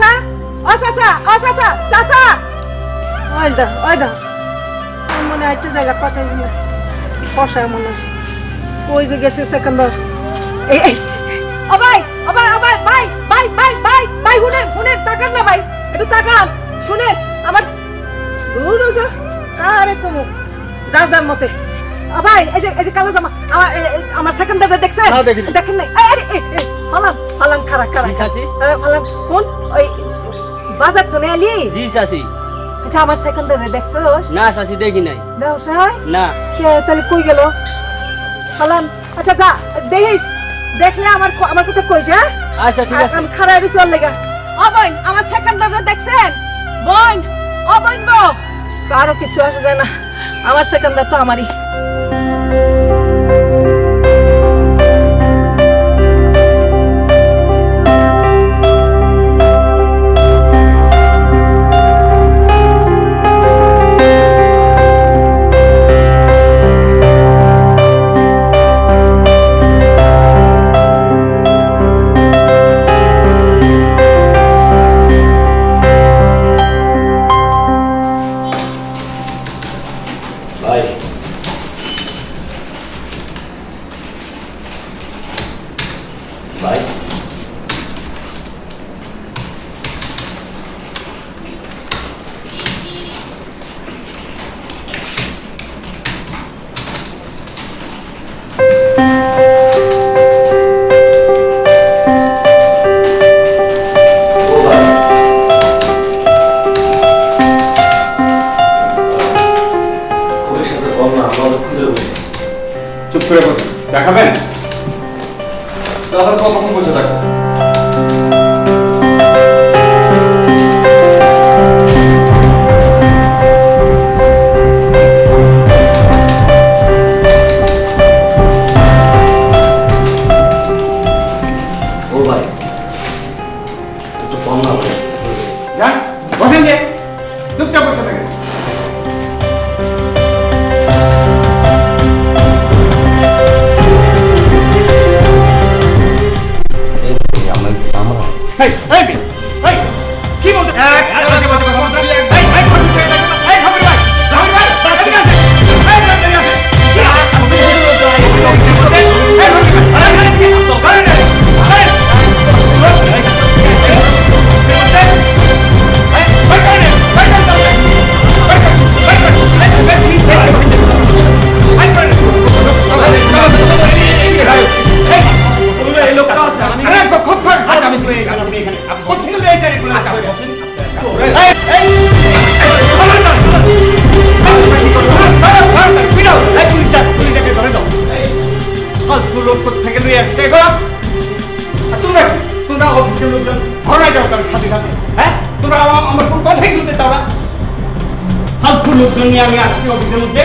চাচা ও চাচা ও চাচা চাচা ওই দা ওই দা। মনে হচ্ছে জায়গা কথা পশা মনে ওই যে গেছে সেকেন্ডার এই এই ও ভাই ও ভাই ও ভাই ভাই ভাই ভাই ভাই ভাই, হুনেন হুনেন, তাকান না ভাই, একটু তাকান, শুনেন, আমার দূর যা আরে কমু? যা যা মতে। ভাই এই যে এই যে কালো জামা আমার আমার সেকেন্ডারে দেখছেন? না, দেখিনি। দেখেন নাই? আরে ফালান ফালান খারা খারা জি চাচি। আরে, কোন? ওই বাজার তো নেই আলি? জি চাচি। আচ্ছা আমার সেকেন্ডারে দেখছোস? না চাচি দেখি নাই। দেও সাই না। কে তাহলে কই গেল? ফালান আচ্ছা যা দেখিস। দেখলে আমার আমার কথা কইস হ্যাঁ? আচ্ছা ঠিক আছে। আমি খারাপ চল লেগা। ও বোন আমার সেকেন্ডারে দেখছেন? বোন ও বোন গো কারও কিছু আসে যায় না। আমার সেকেন্ডার তো আমারই। চুপ করে বসে। চা খাবেন? তাহলে কতক্ষণ বসে থাকো আমরা এই এখানে কোথেকে এগুলো আচ্ছা বসেন তোমরা তোমরা অফিসের লোকজন ঘরে যাও তার সাথে সাথে হ্যাঁ তোমরা আমার কোনো কথাই শুনতে লোকজন নিয়ে আমি আসছি অফিসের মধ্যে